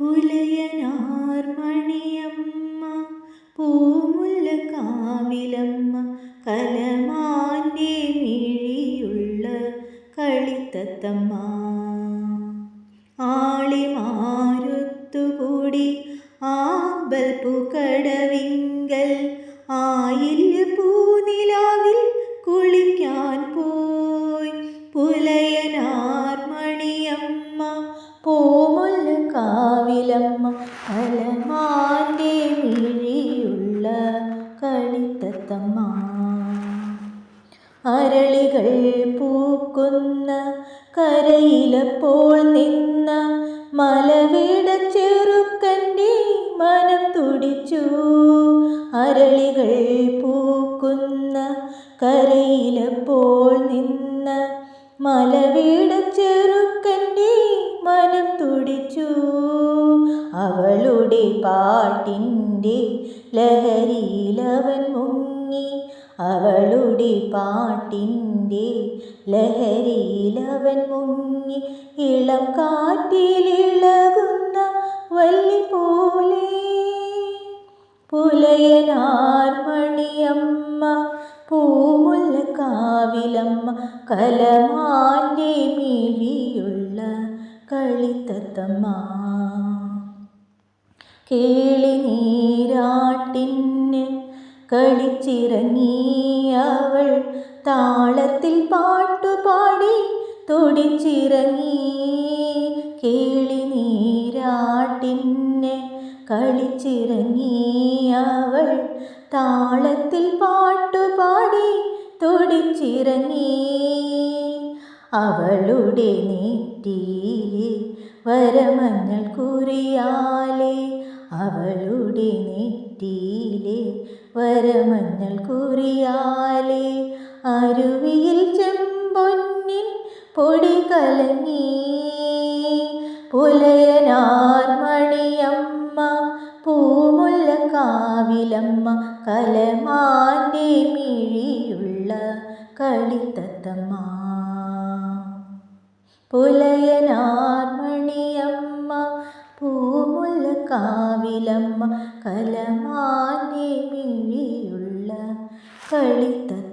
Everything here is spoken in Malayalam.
പുലയനാർ മണിയമ്മ പൂമുല്ല കാവിലമ്മ കലമാന്റെ മിഴിയുള്ള കളിത്തത്തമ്മ. ആളിമാരുത്തുകൂടി ആമ്പൽ പുകടവിങ്കൽ പൂമുല്ല കാവിലമ്മ കലമാന്റെ മിഴിയുള്ള കളിത്തത്തമ്മ അരളികൾ പൂക്കുന്ന കരയിലപ്പോൾ നിന്ന മലവീട ചെറുക്കന്റെ മനം തുടിച്ചു. അരളികൾ പൂക്കുന്ന കരയിലപ്പോൾ നിന്ന മലവീട അവളുടെ പാട്ടിന്റെ ലഹരിയിലവൻ മുങ്ങി. അവളുടെ പാട്ടിന്റെ ലഹരിയിലവൻ മുങ്ങി. ഇളം കാറ്റിലിളകുന്ന വല്ലി പോലെ പുലയനാർ മണിയമ്മ പൂമുല്ല കാവിലമ്മ കലമാന്റെ മിഴിയുള്ള കളിത്തത്തമ്മ. കേളി നീരാട്ടിന് കളിച്ചിറങ്ങിയവൾ താളത്തിൽ പാട്ടുപാടി തുടിച്ചിറങ്ങി. കേളി നീരാട്ടിന് കളിച്ചിറങ്ങിയവൾ താളത്തിൽ പാട്ടുപാടി തുടിച്ചിറങ്ങി. അവളുടെ നെറ്റിയിലെ വരമഞ്ഞൾ കുറിയാലെ അവളുടെ നെറ്റിയിലെ വരമഞ്ഞൾ കുറിയാലെ അരുവിയിൽ ചെമ്പൊന്നിൻ പൊടി കലങ്ങി. പുലയനാർമണിയമ്മ പൂമുല്ല കാവിലമ്മ കലമാന്റെ മിഴിയുള്ള കളിത്തത്തമ്മ. പുലയനാർ കാവിലമ്മ കലമാന്റെ മിഴിയുള്ള കളിത്തത്തമ്മ